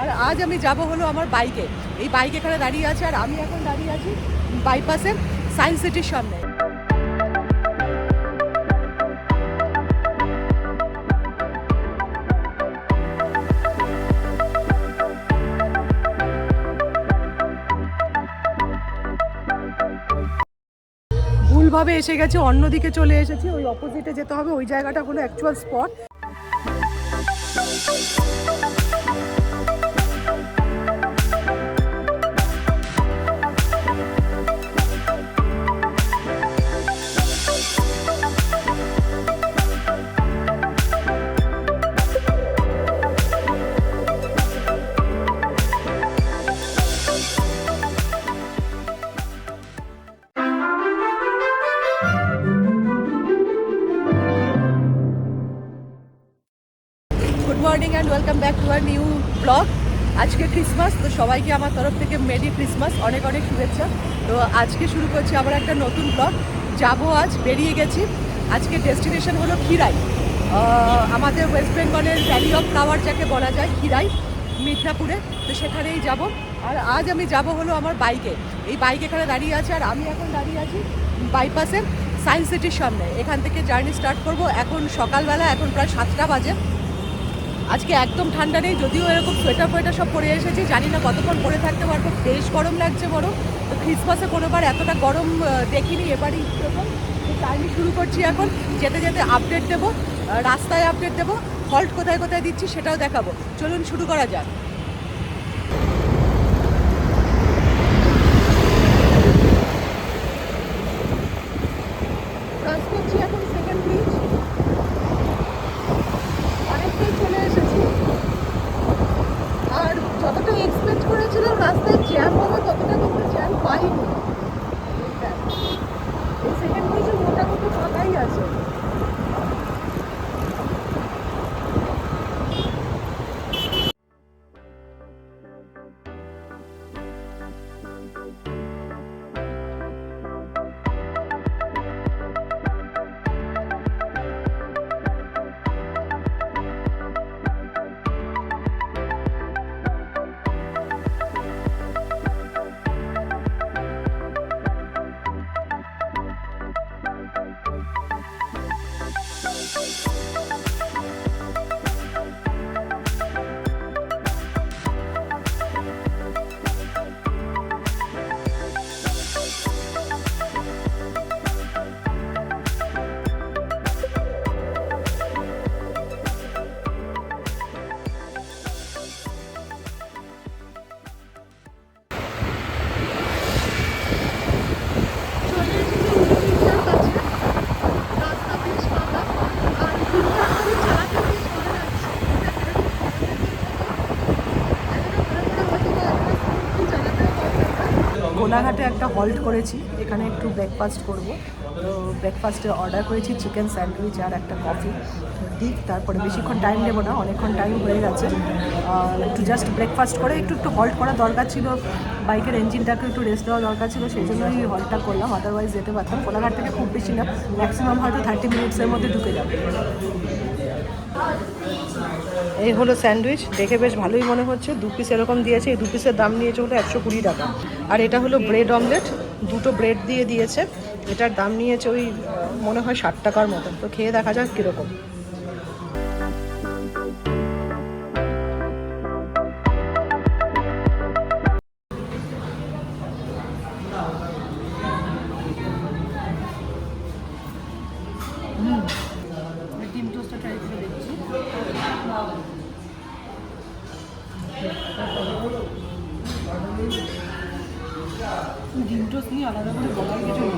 আর আজ আমি যাব হলো আমার বাইকে। এই বাইক এখানে দাঁড়িয়ে আছে আর আমি এখন দাঁড়িয়ে আছি বাইপাসের সায়েন্স সিটির সামনে। ভুলভাবে এসে গেছে, অন্যদিকে চলে এসেছি, ওই অপোজিটে যেতে হবে, ওই জায়গাটা হলো অ্যাকচুয়াল স্পট সবাইকে আমার তরফ থেকে মেরি ক্রিসমাস, অনেক অনেক শুভেচ্ছা। তো আজকে শুরু করছি আমার একটা নতুন ব্লগ যাব আজ, বেরিয়ে গেছি। আজকে ডেস্টিনেশন হলো খিরাই আমাদের ওয়েস্ট বেঙ্গলের ভ্যালি অফ ফ্লাওয়ার যাকে বলা যায় খিরাই মিদনাপুরে। তো সেখানেই যাব। আর আজ আমি যাব হলো আমার বাইকে এই বাইক এখানে দাঁড়িয়ে আছে, আর আমি এখন দাঁড়িয়ে আছি বাইপাসের সায়েন্স সিটির সামনে। এখান থেকে জার্নি স্টার্ট করব। এখন সকালবেলা, এখন প্রায় সাতটা বাজে। আজকে একদম ঠান্ডা নেই, যদিও এরকম সোয়েটার ফোয়েটার সব পরে এসেছি, জানি না কতক্ষণ পরে থাকতে পারব, বেশ গরম লাগছে বড় তো ক্রিসমাসে কোনোবার এতটা গরম দেখিনি, এবারই এরকম, তো জার্নি শুরু করছি এখন, যেতে যেতে আপডেট দেবো রাস্তায় আপডেট দেবো হল্ট কোথায় কোথায় দিচ্ছি সেটাও দেখাবো, চলুন শুরু করা যাক। কোলাঘাটে একটা হল্ট করেছি। এখানে একটু ব্রেকফাস্ট করব। তো ব্রেকফাস্টে অর্ডার করেছি চিকেন স্যান্ডউইচ আর একটা কফি দিক তারপরে বেশিক্ষণ টাইম নেব না, অনেকক্ষণ টাইম হয়ে গেছে। একটু জাস্ট ব্রেকফাস্ট করে, একটু একটু হল্ট করা দরকার ছিল। বাইকের ইঞ্জিনটাকে একটু রেস্ট দেওয়া দরকার ছিল, সেই জন্যই হল্টটা করলাম। আদারওয়াইজ যেতে পারতাম। কোলাঘাট থেকে খুব বেশি না ম্যাক্সিমাম হয়তো থার্টি মিনিটসের মধ্যে ঢুকে যাবে। এই হলো স্যান্ডউইচ। দেখে বেশ ভালোই মনে হচ্ছে। দু পিস এরকম দিয়েছে। এই দু পিসের দাম নিয়েছে হলো একশো কুড়ি টাকা। আর এটা হলো ব্রেড অমলেট দুটো ব্রেড দিয়ে দিয়েছে। এটার দাম নিয়েছে ওই মনে হয় ষাট টাকার মতন। তো খেয়ে দেখা যাক কীরকম। ডিম নিয়ে আলাদা করে বলার কিছু নেই।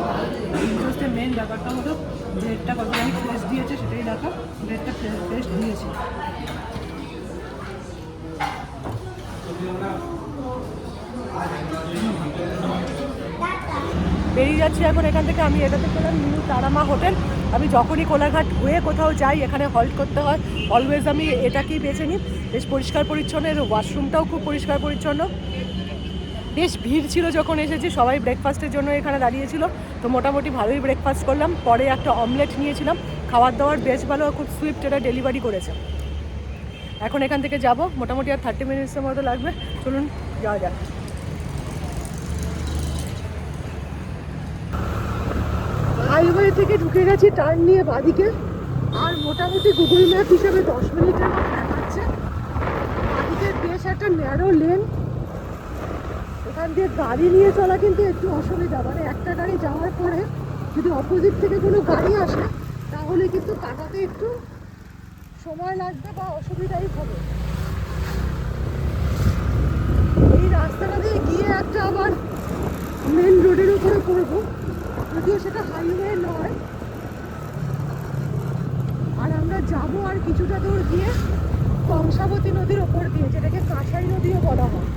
ডিম মেন ব্যাপারটা হলো ব্রেডটা কতখানি ফ্রেশ দিয়েছে সেটাই দেখা ব্রেডটা ফ্রেশ দিয়েছে। বেরিয়ে যাচ্ছি এখন, এখান থেকে আমি এটাতে পেলাম নিউ তারামা হোটেল। আমি যখনই কোলাঘাট হয়ে কোথাও যাই, এখানে হল্ট করতে হয়। অলওয়েজ আমি এটাকেই বেছে নিই। বেশ পরিষ্কার পরিচ্ছন্ন, এর ওয়াশরুমটাও খুব পরিষ্কার পরিচ্ছন্ন। বেশ ভিড় ছিল যখন এসেছি, সবাই ব্রেকফাস্টের জন্য এখানে দাঁড়িয়েছিল তো মোটামুটি ভালোই ব্রেকফাস্ট করলাম। পরে একটা অমলেট নিয়েছিলাম। খাবার দাবার বেশ ভালো, খুব সুইফট এটা ডেলিভারি করেছে। এখন এখান থেকে যাব। মোটামুটি আর থার্টি মিনিটসের মতো লাগবে। চলুন, যাওয়া যাক। হাইওয়ে থেকে ঢুকে গেছি টার্ন নিয়ে বাদিকে। আর মোটামুটি গুগল ম্যাপ হিসেবে দশ মিনিটের মতো দেখাচ্ছে। বাদিকে বেশ একটা ন্যারো লেন এখান দিয়ে গাড়ি নিয়ে চলা কিন্তু একটু অসুবিধা। মানে একটা গাড়ি যাওয়ার পরে যদি অপোজিট থেকে কোনো গাড়ি আসে, তাহলে কিন্তু কাটাতে একটু সময় লাগবে বা অসুবিধাই হবে। এই রাস্তাটা দিয়ে গিয়ে একটা আবার মেন রোডের উপরে পড়ব। যদিও সেটা হাইওয়ে নয়, আর আমরা যাব আর কিছুটা দূর গিয়ে কংসাবতী নদীর ওপর দিয়ে, যেটাকে কাঁসাই নদীও বলা হয়।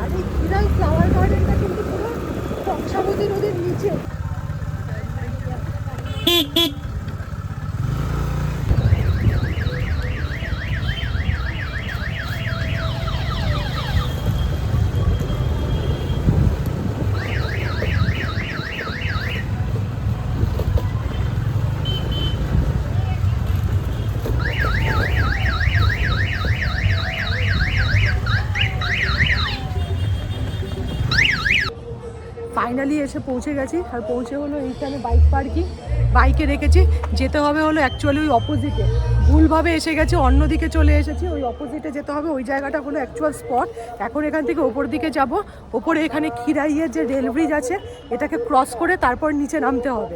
আর এই খিরাই ফ্লাওয়ার গার্ডেনটা কিন্তু পুরো কংসাবতী নদীর নিচে। ফাইনালি এসে পৌঁছে গেছি। আর পৌঁছে হলো এইখানে বাইক পার্কিং বাইকে রেখেছি। যেতে হবে হলো অ্যাকচুয়ালি ওই অপোজিটে ভুলভাবে এসে গেছে, অন্যদিকে চলে এসেছি। ওই অপোজিটে যেতে হবে। ওই জায়গাটা হলো অ্যাকচুয়াল স্পট এখন এখান থেকে ওপর দিকে যাব। ওপরে এখানে খিরাইয়ের যে রেল ব্রিজ আছে, এটাকে ক্রস করে তারপর নিচে নামতে হবে।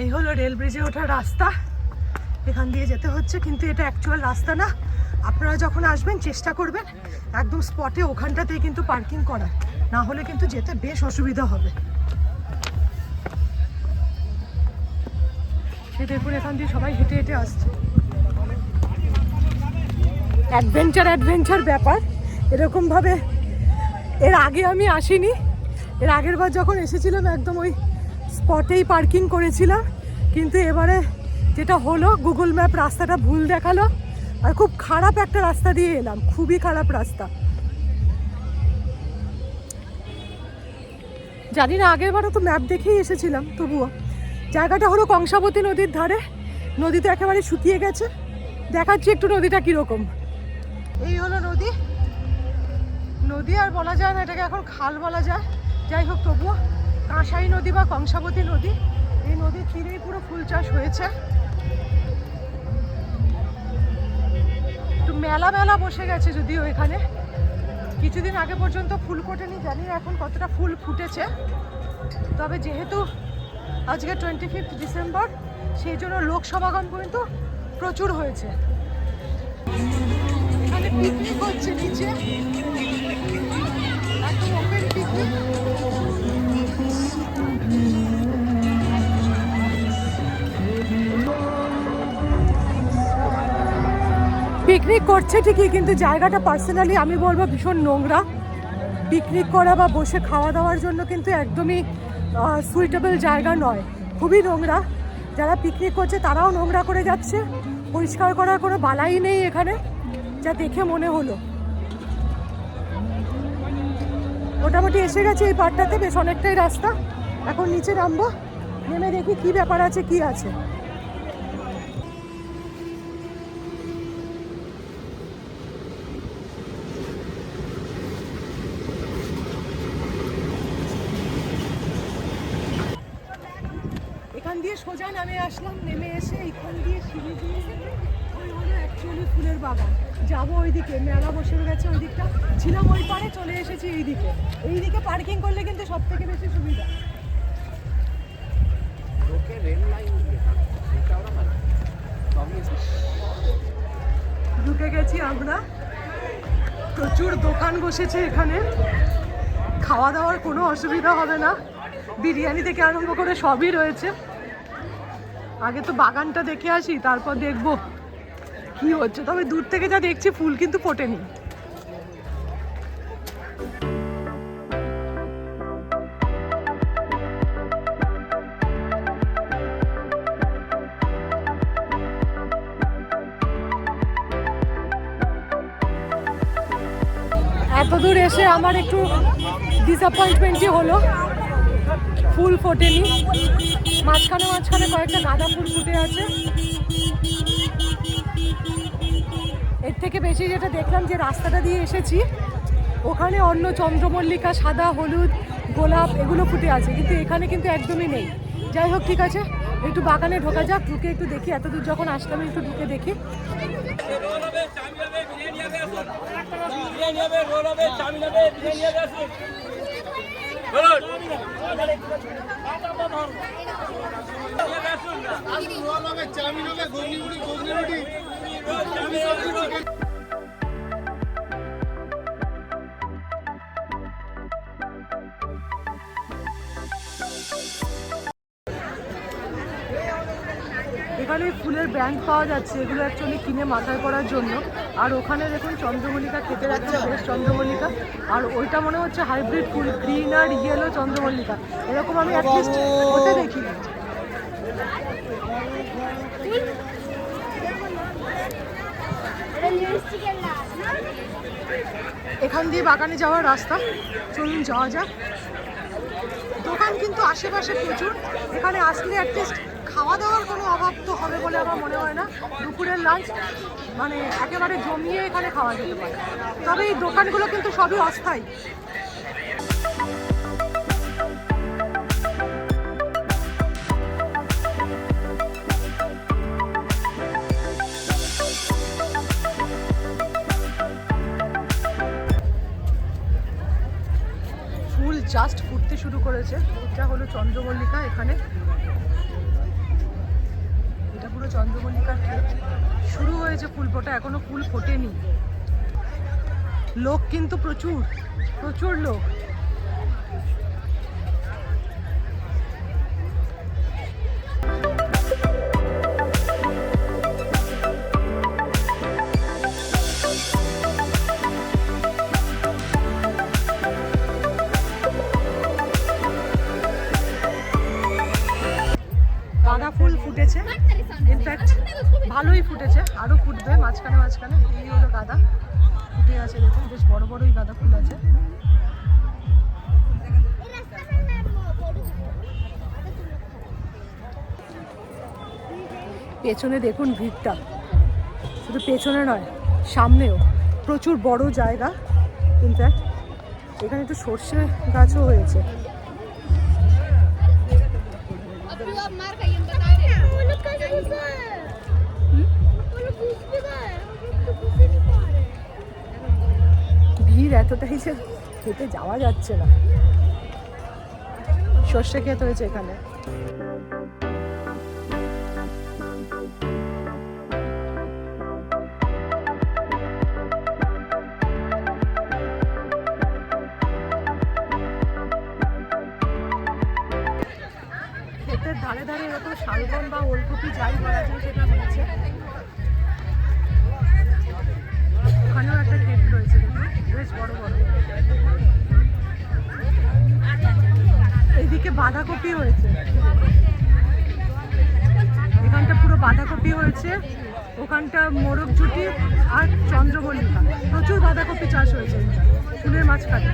এই হলো রেল ব্রিজে ওঠার রাস্তা। এখান দিয়ে যেতে হচ্ছে, কিন্তু এটা অ্যাকচুয়াল রাস্তা না। আপনারা যখন আসবেন, চেষ্টা করবেন একদম স্পটে ওখানটাতেই কিন্তু পার্কিং করার না হলে কিন্তু যেতে বেশ অসুবিধা হবে। দেখুন, এখান দিয়ে সবাই হেঁটে হেঁটে আসছে। অ্যাডভেঞ্চার অ্যাডভেঞ্চার ব্যাপার। এরকমভাবে এর আগে আমি আসিনি। এর আগের বার যখন এসেছিলাম, একদম ওই স্পটেই পার্কিং করেছিলাম। কিন্তু এবারে যেটা হলো গুগল ম্যাপ রাস্তাটা ভুল দেখাল। আর খুব খারাপ একটা রাস্তা দিয়ে এলাম, খুবই খারাপ রাস্তা। জানি না আগের বারও তো ম্যাপ দেখেই এসেছিলাম, তবুও। জায়গাটা হলো কংসাবতী নদীর ধারে নদী তো একেবারে শুকিয়ে গেছে। দেখাচ্ছি একটু নদীটা কীরকম। এই হলো নদী। নদী আর বলা যায় না, এটাকে এখন খাল বলা যায়। যাই হোক, তবুও কাঁসাই নদী বা কংসাবতী নদী, এই নদীর তীরেই পুরো ফুল চাষ হয়েছে। মেলা মেলা বসে গেছে যদিও এখানে। কিছুদিন আগে পর্যন্ত ফুল ফোটেনি, জানি না এখন কতটা ফুল ফুটেছে। তবে যেহেতু আজকে টোয়েন্টি ফিফথ ডিসেম্বর সেই জন্য লোক সমাগম কিন্তু প্রচুর হয়েছে। এখানে পিকনিক হচ্ছে নিচে। পিকনিক করছে ঠিকই, কিন্তু জায়গাটা পার্সোনালি আমি বলব ভীষণ নোংরা। পিকনিক করা বা বসে খাওয়া দাওয়ার জন্য কিন্তু একদমই সুইটেবল জায়গা নয়। খুবই নোংরা। যারা পিকনিক করছে তারাও নোংরা করে যাচ্ছে। পরিষ্কার করার কোনো বালাই নেই এখানে, যা দেখে মনে হলো। মোটামুটি এসে গেছে এই পার্টটাতে বেশ অনেকটাই রাস্তা। এখন নিচে নামবো, নেমে দেখি কি ব্যাপার আছে, কি আছে এখান দিয়ে সোজা নামে আসলাম নেমে এসে এখান দিয়ে সিঁড়ি দিয়ে ওই হলো অ্যাকচুয়ালি ফুলের বাগান। যাব ওইদিকে মেলা বসে গেছে ওই দিকটা ছিলাম ওই পারে চলে এসেছি এই দিকে এই পার্কিং করলে কিন্তু সব থেকে বেশি সুবিধা। মানে। ঢুকে গেছি আমরা। প্রচুর দোকান বসেছে এখানে। খাওয়া দাওয়ার কোনো অসুবিধা হবে না। বিরিয়ানি থেকে আরম্ভ করে সবই রয়েছে। আগে তো বাগানটা দেখে আসি, তারপর দেখব কি হচ্ছে। তবে দূর থেকে যা দেখছি, ফুল কিন্তু ফোটেনি। এত দূর এসে আমার একটু ডিসঅ্যাপয়েন্টমেন্টই হলো। ফুল ফোটেনি। মাঝখানে মাঝখানে কয়েকটা গাঁদা ফুল ফুটে আছে। এর থেকে বেশি যেটা দেখলাম যে রাস্তাটা দিয়ে এসেছি, ওখানে অন্য চন্দ্রমল্লিকা, সাদা, হলুদ, গোলাপ এগুলো ফুটে আছে, কিন্তু এখানে কিন্তু একদমই নেই। যাই হোক, ঠিক আছে, একটু বাগানে ঢোকা যাক, ঢুকে একটু দেখি এত দূর যখন আসলাম একটু ঢুকে দেখি। বিরিয়ানি আসুন বিরিয়ানি হবে রোল হবে চাউমিন হবে ঘুগনি মুড়ি ঘুগনি রুটি ব্যান্ড পাওয়া যাচ্ছে, এগুলো অ্যাকচুয়ালি কিনে মাথায় পরার জন্য। আর ওখানে দেখুন চন্দ্রমল্লিকা খেতে রাখছে বেশ চন্দ্রমল্লিকা। আর ওইটা মনে হচ্ছে হাইব্রিড ফুল গ্রিন আর ইয়েলো চন্দ্রমল্লিকা। এরকম আমি অ্যাটলিস্ট ওতে দেখি। এখান দিয়ে বাগানে যাওয়ার রাস্তা। চলুন যাওয়া যাক। দোকান কিন্তু আশেপাশে প্রচুর। এখানে আসলে অ্যাটলিস্ট খাওয়া দাওয়ার কোনো অভাব তো হবে বলে আমার মনে হয় না। দুপুরের লাঞ্চ মানে একেবারে জমিয়ে এখানে খাওয়া যেতে পারে। তবে এই দোকানগুলো কিন্তু সবই অস্থায়ী। জাস্ট ফুটতে শুরু করেছে। এটা হলো চন্দ্রমল্লিকা এখানে। লোক কিন্তু প্রচুর প্রচুর লোক। পেছনে দেখুন ভিড়টা। শুধু পেছনে নয়, সামনেও। প্রচুর বড় জায়গা। কিন্তু এখানে একটু সর্ষে গাছও হয়েছে। ভিড় এতটাই যে খেতে যাওয়া যাচ্ছে না। সর্ষে ক্ষেত হয়েছে এখানে। ক্ষেতের ধারে ধারে এরকম শালগম বা ওলকপি যাই বলা যায় সেটা হচ্ছে ওখানেও একটা ক্ষেত রয়েছে বেশ বড় বড়। এইদিকে বাঁধাকপি হয়েছে। এখানটা পুরো বাঁধাকপি হয়েছে। ওখানটা মোরগ জুটি আর চন্দ্রমল্লিকা। প্রচুর বাঁধাকপি চাষ হয়েছে। ফুলের মাঝখানে।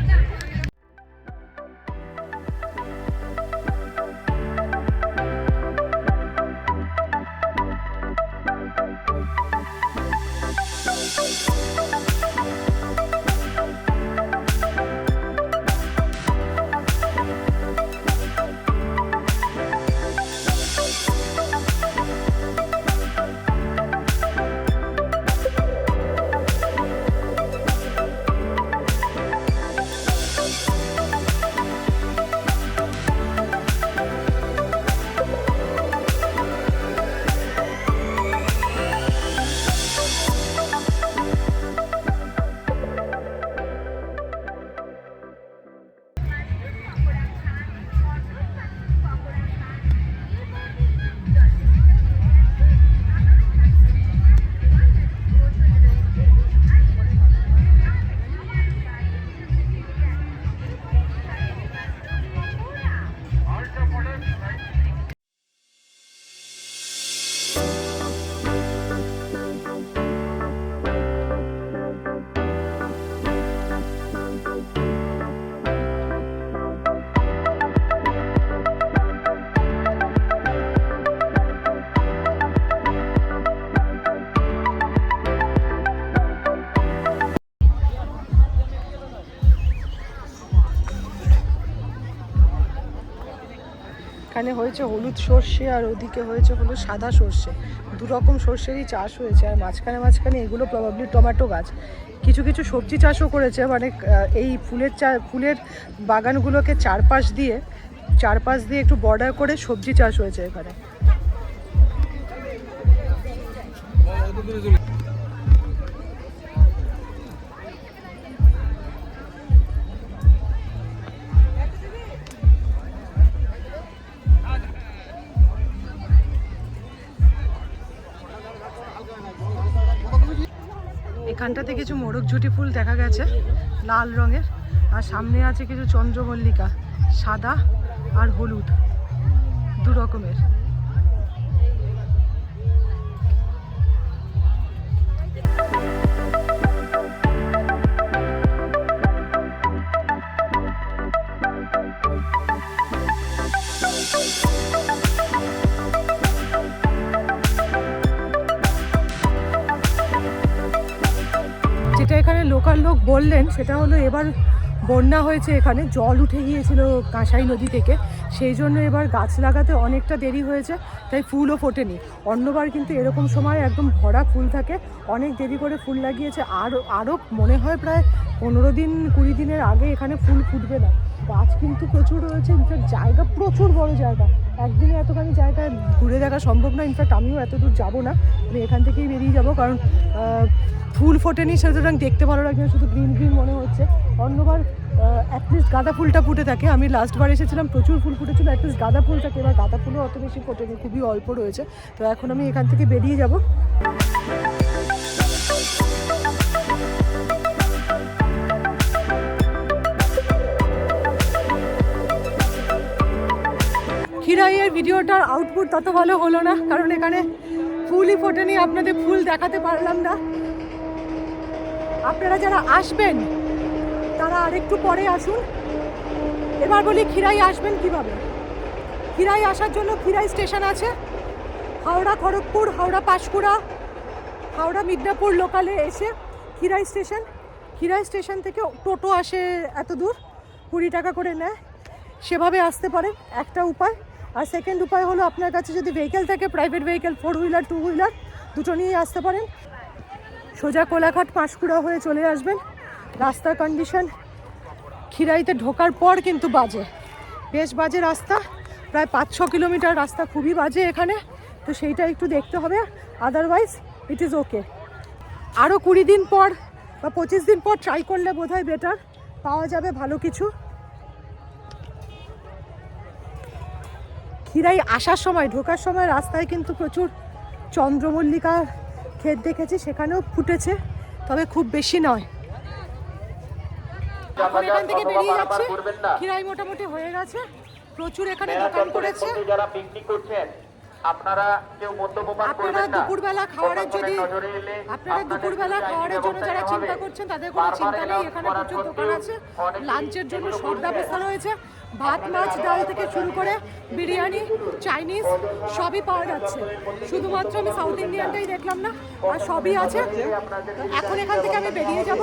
এখানে হয়েছে হলুদ সর্ষে আর ওদিকে হয়েছে হলো সাদা সর্ষে। দু রকম সর্ষেরই চাষ হয়েছে আর মাঝখানে মাঝখানে এগুলো প্রবাবলি টমেটো গাছ। কিছু কিছু সবজি চাষও করেছে মানে এই ফুলের চা, ফুলের বাগানগুলোকে চারপাশ দিয়ে চারপাশ দিয়ে একটু বর্ডার করে সবজি চাষ হয়েছে এখানে। এখানটাতে কিছু মোরগ ঝুটি ফুল দেখা গেছে, লাল রঙের। আর সামনে আছে কিছু চন্দ্রমল্লিকা, সাদা আর হলুদ, দু রকমের। লোকাল লোক বললেন, সেটা হলো এবার বন্যা হয়েছে এখানে, জল উঠে গিয়েছিল কাঁসাই নদী থেকে, সেই জন্য এবার গাছ লাগাতে অনেকটা দেরি হয়েছে, তাই ফুলও ফোটেনি। অন্যবার কিন্তু এরকম সময় একদম ভরা ফুল থাকে, অনেক দেরি করে ফুল লাগিয়েছে আরও আরও মনে হয় প্রায় পনেরো দিন, কুড়ি দিনের আগে এখানে ফুল ফুটবে না। গাছ কিন্তু প্রচুর রয়েছে ইনফ্যাক্ট জায়গা, প্রচুর বড় জায়গা। একদিনে এতখানি জায়গায় ঘুরে দেখা সম্ভব না ইনফ্যাক্ট আমিও এত দূর যাব না। আমি এখান থেকেই বেরিয়ে যাব, কারণ ফুল ফোটেনি সুতরাং দেখতে ভালো লাগছে শুধু গ্রিন গ্রিন মনে হচ্ছে। অন্যবার অ্যাটলিস্ট গাঁদা ফুলটা ফুটে থাকে। আমি লাস্টবার এসেছিলাম, প্রচুর ফুল ফুটেছিল অ্যাটলিস্ট গাঁদা ফুল থাকে এবার গাঁদা ফুলও অত বেশি ফোটেনি, খুবই অল্প রয়েছে। তো এখন আমি এখান থেকে বেরিয়ে যাব। খিরাইয়ের ভিডিওটার আউটপুট তত ভালো হলো না, কারণ এখানে ফুলই ফোটেনি, আপনাদের ফুল দেখাতে পারলাম না। আপনারা যারা আসবেন, তারা আরেকটু পরে আসুন। এবার বলি খিরাই আসবেন কীভাবে? খিরাই আসার জন্য খিরাই স্টেশন আছে। হাওড়া খড়গপুর, হাওড়া পাঁশকুড়া, হাওড়া মিদনাপুর লোকালে এসে খিরাই স্টেশন। খিরাই স্টেশন থেকে টোটো আসে এত দূর, কুড়ি টাকা করে নেয়। সেভাবে আসতে পারেন, একটা উপায়। আর সেকেন্ড উপায় হলো আপনার কাছে যদি ভেহিকেল থাকে private vehicle four wheeler two wheeler দুটো নিয়েই আসতে পারেন। সোজা কোলাঘাট পাঁশকুড়া হয়ে চলে আসবেন। রাস্তার কন্ডিশন খিরাইতে ঢোকার পর কিন্তু বাজে। বেশ বাজে রাস্তা, প্রায় পাঁচ ছ কিলোমিটার রাস্তা, খুবই বাজে এখানে। তো সেইটা একটু দেখতে হবে আদারওয়াইজ ইট ইজ ওকে আরও কুড়ি দিন পর বা পঁচিশ দিন পর ট্রাই করলে বোধহয় বেটার পাওয়া যাবে ভালো কিছু। খিরাই আসার সময় ঢোকার সময় রাস্তায় কিন্তু প্রচুর চন্দ্রমল্লিকা ক্ষেত দেখেছি সেখানেও ফুটেছে তবে খুব বেশি নয়। এখন এখান থেকে বেরিয়ে যাচ্ছে খিরাই মোটামুটি হয়ে গেছে প্রচুর এখানে দোকান করেছে। যারা পিকনিক করছেন আপনারা কেউ মদ্যপান করবেন না। দুপুরবেলা খাওয়ারের যদি আপনারা দুপুরবেলা খাওয়ারের জন্য যারা চিন্তা করছেন তাদের কোনো চিন্তা নেই এখানে প্রচুর দোকান আছে। লাঞ্চের জন্য সব। ব্যবস্থা রয়েছে। ভাত, মাছ, ডাল থেকে শুরু করে বিরিয়ানি, চাইনিজ সবই পাওয়া যাচ্ছে। শুধুমাত্র আমি সাউথ ইন্ডিয়ানটাই দেখলাম না, আর সবই আছে। এখন এখান থেকে আমি বেরিয়ে যাব।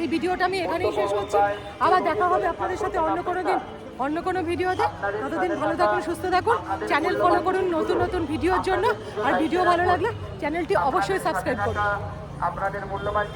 এই ভিডিওটা আমি এখানেই শেষ করছি। আবার দেখা হবে আপনাদের সাথে অন্য কোনো দিন, অন্য কোনো ভিডিওতে। ততদিন ভালো থাকুন, সুস্থ থাকুন। চ্যানেল ফলো করুন নতুন নতুন ভিডিওর জন্য। আর ভিডিও ভালো লাগলে চ্যানেলটি অবশ্যই সাবস্ক্রাইব করুন। আপনাদের মূল্যবান